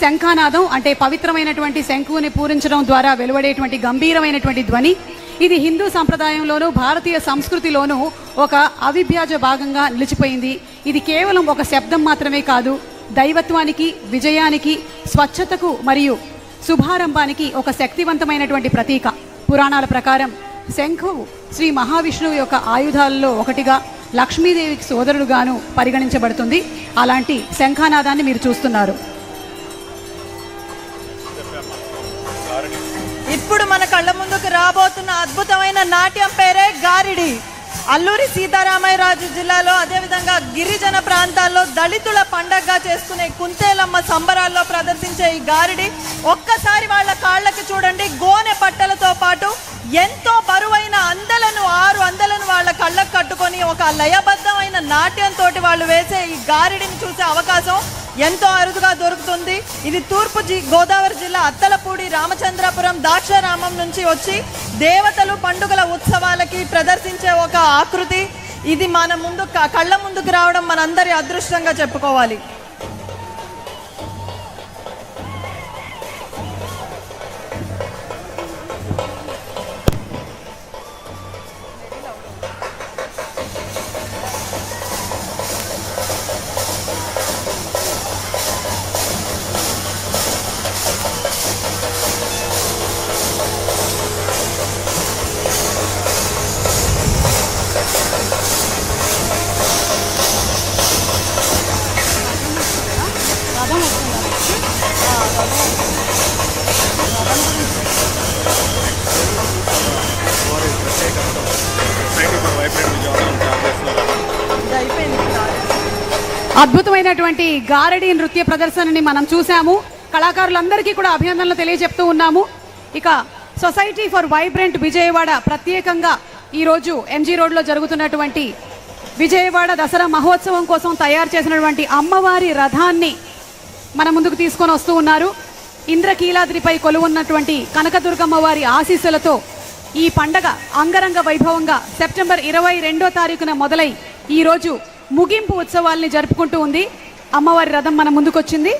శంఖానాదం అంటే పవిత్రమైనటువంటి శంఖుని పూరించడం ద్వారా వెలువడేటువంటి గంభీరమైనటువంటి ధ్వని. ఇది హిందూ సంప్రదాయంలోనూ భారతీయ సంస్కృతిలోనూ ఒక అవిభ్యాజ భాగంగా నిలిచిపోయింది. ఇది కేవలం ఒక శబ్దం మాత్రమే కాదు దైవత్వానికి విజయానికి స్వచ్ఛతకు మరియు శుభారంభానికి ఒక శక్తివంతమైనటువంటి ప్రతీక. పురాణాల ప్రకారం శంఖు శ్రీ మహావిష్ణువు యొక్క ఆయుధాలలో ఒకటిగా లక్ష్మీదేవికి సోదరుడుగాను పరిగణించబడుతుంది. అలాంటి శంఖానాదాన్ని మీరు చూస్తున్నారు. రాబోతున్న అద్భుతమైన నాట్యం పేరే గారిడి. అల్లూరి సీతారామయ్యరాజు జిల్లాలో అదేవిధంగా గిరిజన ప్రాంతాల్లో దళితుల పండగగా చేసుకునే కుంతేలమ్మ సంబరాల్లో ప్రదర్శించే ఈ గారిడి ఒక్కసారి వాళ్ళ కాళ్ళకి చూడండి గోనె పట్టలతో పాటు ఎంతో బరువైన అందలను ఆరు అందలను వాళ్ళ కళ్ళకు కట్టుకొని ఒక లయబద్ధమైన నాట్యంతో వాళ్ళు వేసే ఈ గారిడిని చూసే అవకాశం ఎంతో అరుదుగా దొరుకుతుంది. ఇది తూర్పు జి గోదావరి జిల్లా అత్తలపూడి రామచంద్రపురం దాక్షారామం నుంచి వచ్చి దేవతలు పండుగల ఉత్సవాలకి ప్రదర్శించే ఒక ఆకృతి. ఇది మన ముందు కళ్ళ ముందుకు రావడం మనందరి అదృష్టంగా చెప్పుకోవాలి. అద్భుతమైనటువంటి గారడి నృత్య ప్రదర్శనని మనం చూసాము కళాకారులందరికీ కూడా అభినందనలు తెలియజెప్తూ ఉన్నాము. ఇక సొసైటీ ఫర్ వైబ్రెంట్ విజయవాడ ప్రత్యేకంగా ఈరోజు ఎంజీ రోడ్లో జరుగుతున్నటువంటి విజయవాడ దసరా మహోత్సవం కోసం తయారు చేసినటువంటి అమ్మవారి రథాన్ని మన ముందుకు తీసుకొని వస్తూ ఉన్నారు. ఇంద్రకీలాద్రిపై కొలువున్నటువంటి కనకదుర్గమ్మ వారి ఆశీస్సులతో ఈ పండగ అంగరంగ వైభవంగా సెప్టెంబర్ ఇరవై రెండో తారీఖున మొదలై ఈరోజు ముగింపు ఉత్సవాల్ని జరుపుకుంటూ ఉంది. అమ్మవారి రథం మన ముందుకొచ్చింది.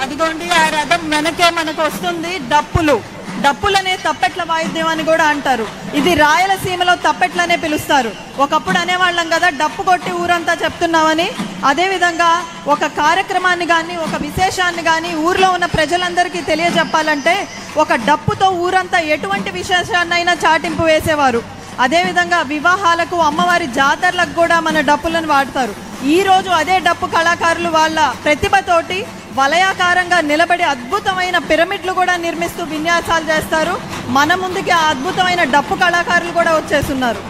అదిగోండి ఆ రథం వెనకే మనకు వస్తుంది. డప్పులు. డప్పులనే తప్పెట్ల వాయిద్యం అని కూడా అంటారు. ఇది రాయలసీమలో తప్పెట్లనే పిలుస్తారు. ఒకప్పుడు అనేవాళ్ళం కదా డప్పు కొట్టి ఊరంతా చెప్తున్నామని. అదేవిధంగా ఒక కార్యక్రమాన్ని కానీ ఒక విశేషాన్ని కానీ ఊర్లో ఉన్న ప్రజలందరికీ తెలియజెప్పాలంటే ఒక డప్పుతో ఊరంతా ఎటువంటి విశేషాన్నైనా చాటింపు వేసేవారు. అదేవిధంగా వివాహాలకు అమ్మవారి జాతరలకు కూడా మన డప్పులను వాడతారు. ఈ రోజు అదే డప్పు కళాకారులు వాళ్ళ ప్రతిభతోటి వలయాకారంగా నిలబడి అద్భుతమైన పిరమిడ్లు కూడా నిర్మిస్తూ విన్యాసాలు చేస్తారు. మన ముందుకి ఆ అద్భుతమైన డప్పు కళాకారులు కూడా వచ్చేస్తున్నారు.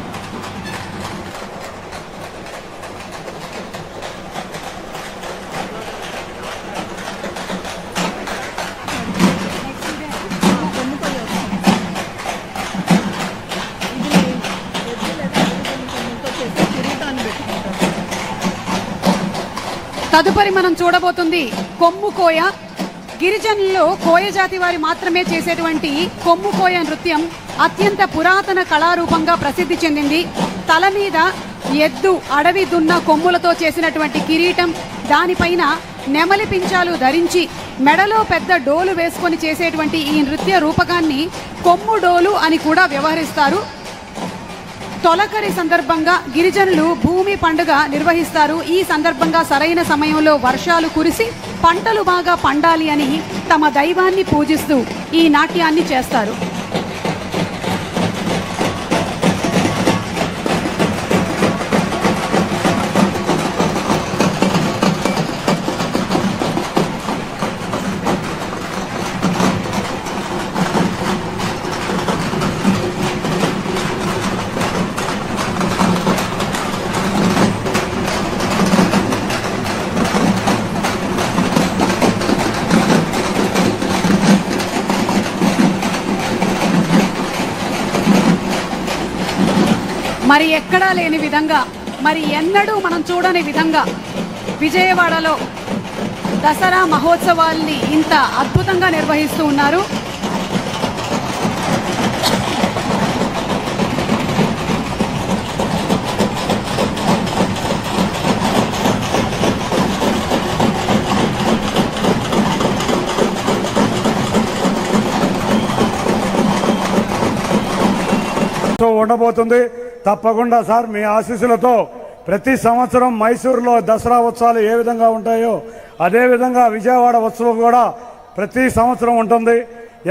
తదుపరి మనం చూడబోతుంది కొమ్ము కోయ. గిరిజనుల్లో కోయ జాతి వారి మాత్రమే చేసేటువంటి కొమ్ము కోయ నృత్యం అత్యంత పురాతన కళారూపంగా ప్రసిద్ధి చెందింది. తల మీద ఎద్దు అడవి దున్న కొమ్ములతో చేసినటువంటి కిరీటం దానిపైన నెమలి పించాలు ధరించి మెడలో పెద్ద డోలు వేసుకొని చేసేటువంటి ఈ నృత్య రూపకాన్ని కొమ్ము డోలు అని కూడా వ్యవహరిస్తారు. తొలకరి సందర్భంగా గిరిజనులు భూమి పండుగ నిర్వహిస్తారు. ఈ సందర్భంగా సరైన సమయంలో వర్షాలు కురిసి పంటలు బాగా పండాలి అని తమ దైవాన్ని పూజిస్తూ ఈ నాట్యాన్ని చేస్తారు. మరి ఎక్కడా లేని విధంగా మరి ఎన్నడూ మనం చూడని విధంగా విజయవాడలో దసరా మహోత్సవాల్ని ఇంత అద్భుతంగా నిర్వహిస్తూ ఉన్నారు. ఉండబోతుంది. తప్పకుండా సార్ మీ ఆశీస్సులతో ప్రతి సంవత్సరం మైసూరులో దసరా ఉత్సవాలు ఏ విధంగా ఉంటాయో అదేవిధంగా విజయవాడ ఉత్సవం కూడా ప్రతి సంవత్సరం ఉంటుంది.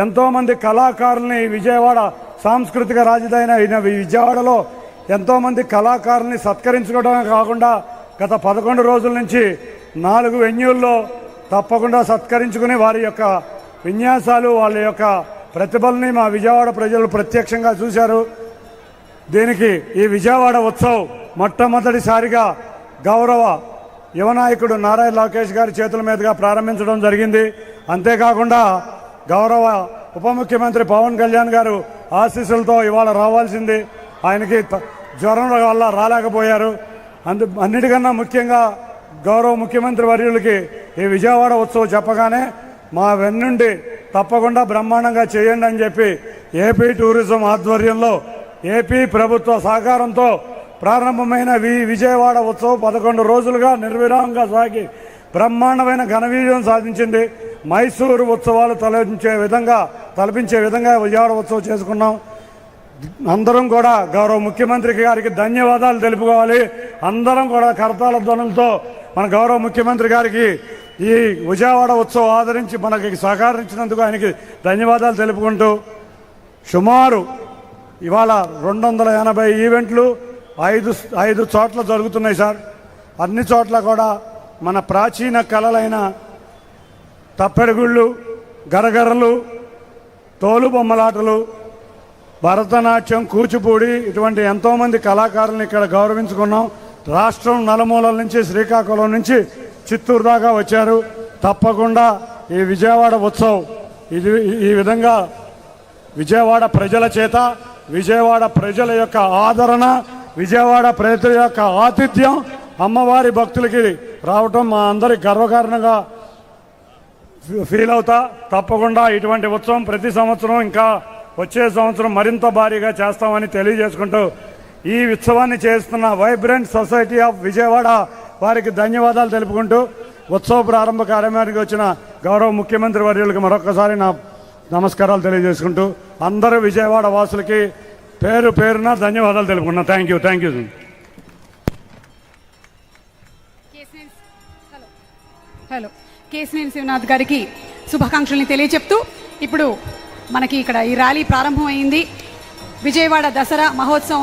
ఎంతోమంది కళాకారుల్ని విజయవాడ సాంస్కృతిక రాజధాని అయిన విజయవాడలో ఎంతోమంది కళాకారుల్ని సత్కరించుకోవడమే కాకుండా గత పదకొండు రోజుల నుంచి నాలుగు వెన్యూల్లో తప్పకుండా సత్కరించుకుని వారి యొక్క విన్యాసాలు వాళ్ళ యొక్క ప్రతిభల్ని మా విజయవాడ ప్రజలు ప్రత్యక్షంగా చూశారు. దీనికి ఈ విజయవాడ ఉత్సవ్ మొట్టమొదటిసారిగా గౌరవ యువనాయకుడు నారాయణ లోకేష్ గారి చేతుల మీదుగా ప్రారంభించడం జరిగింది. అంతేకాకుండా గౌరవ ఉప ముఖ్యమంత్రి పవన్ కళ్యాణ్ గారు ఆశీస్సులతో ఇవాళ రావాల్సింది. ఆయనకి జ్వరం వల్ల రాలేకపోయారు. అందు అన్నిటికన్నా ముఖ్యంగా గౌరవ ముఖ్యమంత్రి వర్యులకి ఈ విజయవాడ ఉత్సవం చెప్పగానే మా వెన్నుండి తప్పకుండా బ్రహ్మాండంగా చేయండి అని చెప్పి ఏపీ టూరిజం ఆధ్వర్యంలో ఏపీ ప్రభుత్వ సహకారంతో ప్రారంభమైన వి విజయవాడ ఉత్సవం పదకొండు రోజులుగా నిర్విరామంగా సాగి బ్రహ్మాండమైన ఘన విజయం సాధించింది. మైసూరు ఉత్సవాలు తలపించే విధంగా తలపించే విధంగా విజయవాడ ఉత్సవం చేసుకున్నాం. అందరం కూడా గౌరవ ముఖ్యమంత్రి గారికి ధన్యవాదాలు తెలుపుకోవాలి. అందరం కూడా కరతాల ధ్వనులతో మన గౌరవ ముఖ్యమంత్రి గారికి ఈ విజయవాడ ఉత్సవం ఆదరించి మనకి సహకరించినందుకు ఆయనకి ధన్యవాదాలు తెలుపుకుంటూ సుమారు ఇవాళ రెండు వందల ఎనభై ఈవెంట్లు ఐదు ఐదు చోట్ల జరుగుతున్నాయి సార్. అన్ని చోట్ల కూడా మన ప్రాచీన కళలైన తప్పెడుగుళ్ళు గరగరలు తోలుబొమ్మలాటలు భరతనాట్యం కూచిపూడి ఇటువంటి ఎంతోమంది కళాకారులను ఇక్కడ గౌరవించుకున్నాం. రాష్ట్రం నలుమూలల నుంచి శ్రీకాకుళం నుంచి చిత్తూరు దాకా వచ్చారు. తప్పకుండా ఈ విజయవాడ ఉత్సవ్ ఇది ఈ విధంగా విజయవాడ ప్రజల చేత విజయవాడ ప్రజల యొక్క ఆదరణ విజయవాడ ప్రజల యొక్క ఆతిథ్యం అమ్మవారి భక్తులకి రావటం మా అందరి గర్వకారణంగా ఫీల్ అవుతా. తప్పకుండా ఇటువంటి ఉత్సవం ప్రతి సంవత్సరం ఇంకా వచ్చే సంవత్సరం మరింత భారీగా చేస్తామని తెలియజేసుకుంటూ ఈ ఉత్సవాన్ని చేస్తున్న వైబ్రెంట్ సొసైటీ ఆఫ్ విజయవాడ వారికి ధన్యవాదాలు తెలుపుకుంటూ ఉత్సవ ప్రారంభ కార్యక్రమానికి వచ్చిన గౌరవ ముఖ్యమంత్రి వర్యులకు మరొకసారి నా నమస్కారాలు తెలియజేసుకుంటూ అందరూ విజయవాడ వాసులకి పేరు పేరున ధన్యవాదాలు తెలుపుకున్నా. Thank you thank you hello Kesineni Sivanath గారికి శుభాకాంక్షల్ని తెలియచెప్తూ ఇప్పుడు మనకి ఇక్కడ ఈ ర్యాలీ ప్రారంభమైంది. విజయవాడ దసరా మహోత్సవం